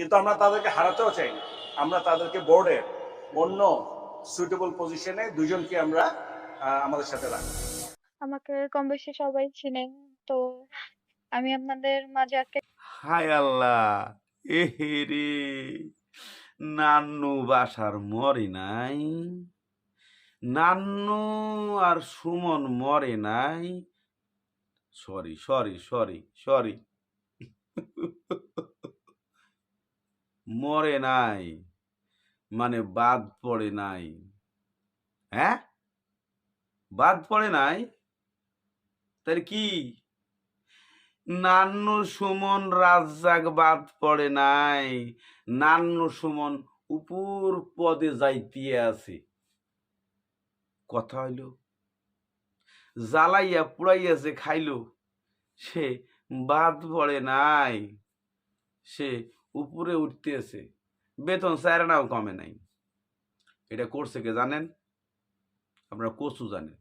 কিন্তু আমরা তাদেরকে হারাতেও চাই না। আমরা তাদেরকে বোর্ডের অন্য সুইটেবল পজিশনে দুজনকে আমরা আমাদের সাথে রাখব। আমাকে কম বেশি সবাই চিনেন তো আমি আপনাদের মাঝে আজকে হায় আল্লাহ এ রে নান্নু বাসার মরে নাই নান্নু আর সুমন মরে নাই। সরি সরি সরি সরি মরে নাই মানে বাদ পড়ে নাই। হ্যাঁ? বাদ পড়ে নাই? তাহলে কি? নান্নু সুমন রাজ্জাক বাদ পড়ে নাই, নান্নু সুমন উপর পদে যাইতে আছে। কথা হইল, জ্বালাইয়া পুড়াইয়া যে খাইলো, সে বাদ পড়ে নাই, সে উপরে উঠতেছে বেতন স্যারেনাও কমে নাই। এটা করছে কে জানেন? আপনারা কচু জানেন।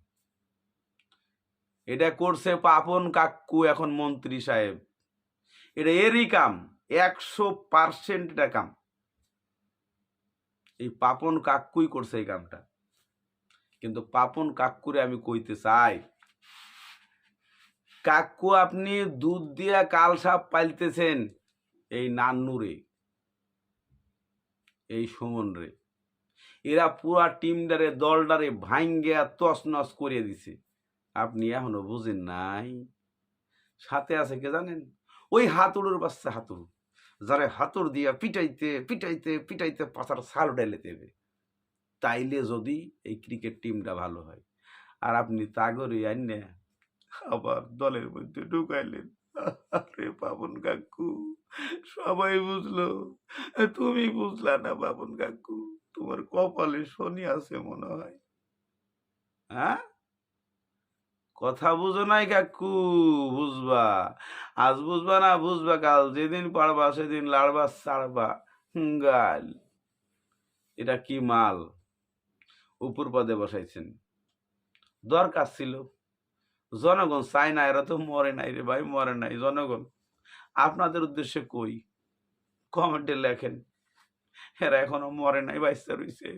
এটা করছে পাপন কাকু, এখন মন্ত্রী সাহেব। এটা এরই কাম, একশো পার্সেন্ট এটা কাম। এই পাপন কাকুই করছে এই কামটা। কিন্তু পাপন কাক্কুরে আমি কইতে চাই, কাকু আপনি দুধ দিয়া কাল সাপ পাইলতেছেন। এই নান্নুরে এই সুমন রে, এরা পুরা টিমডারে দলডারে ভাঙ্গিয়া তছনছ করে দিছে। আপনি এখনও বুঝেন নাই? সাথে আছে কে জানেন? ওই হাতুড়ুর বাচ্চা হাতুড়ু, যারা হাতুড় দিয়া পিটাইতে পিটাইতে পিটাইতে পাশার সাল ডাইলে দেবে। তাইলে যদি এই ক্রিকেট টিমটা ভালো হয়। আর আপনি তাগরে আইনে আবার দলের মধ্যে ঢুকাইলেন। আরে পাবন কাকু, সবাই বুঝলো। তুমি বুঝলা না পাবন কাকু, তোমার কপালে শনি আছে মনে হয়। হ্যাঁ? কথা বুঝো নাই কাকু, বুঝবা। আজ বুঝবা না বুঝবা কাল, যেদিন পারবা সেদিন লাড়বা ছাড়বা গাল। এটা কি মাল? উপর পদে বসাইছেন। দরকার ছিল। জনগণ চায় না, এরা তো মরে নাই রে ভাই, মরে নাই। জনগণ, আপনাদের উদ্দেশ্যে কই? কমেন্টে লেখেন, এরা এখনও মরে নাই, বাইসা রইছে।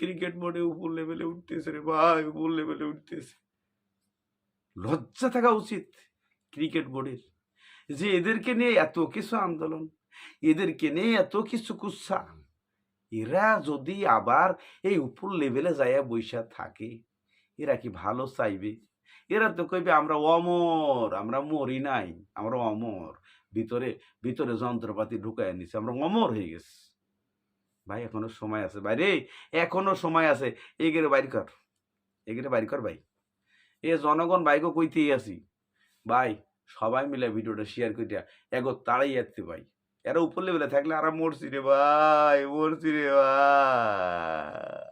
ক্রিকেট বোর্ডে উপর লেভেলে উঠতেছে রে ভাই, উপর লেভেলে উঠতেছে। লজ্জা থাকা উচিত ক্রিকেট বোর্ডের। যে এদেরকে নিয়ে এত কিছু আন্দোলন, এদেরকে নিয়ে এত কিছু কুৎসা, এরা যদি আবার এই উপর লেভেলে যাইয়া বৈশা থাকে, এরা কি ভালো চাইবে? এরা তো কইবে, আমরা অমর, আমরা মরি নাই, আমরা অমর। ভিতরে ভিতরে যন্ত্রপাতি ঢুকায় নিছে, আমরা অমর হয়ে গেছি। ভাই, এখনও সময় আছে। বাইরে এখনও সময় আছে। এগেরে বাইর কর, এগেরে বাইর কর ভাই। এ জনগণ বাইকও কইতেই আছি। ভাই, সবাই মিলে ভিডিওটা শেয়ার করিয়া এগো তাড়াই আসতে ভাই। এরা উপর লেভেলে থাকলে আর মরছি রে ভাই, মরছি রে ভাই।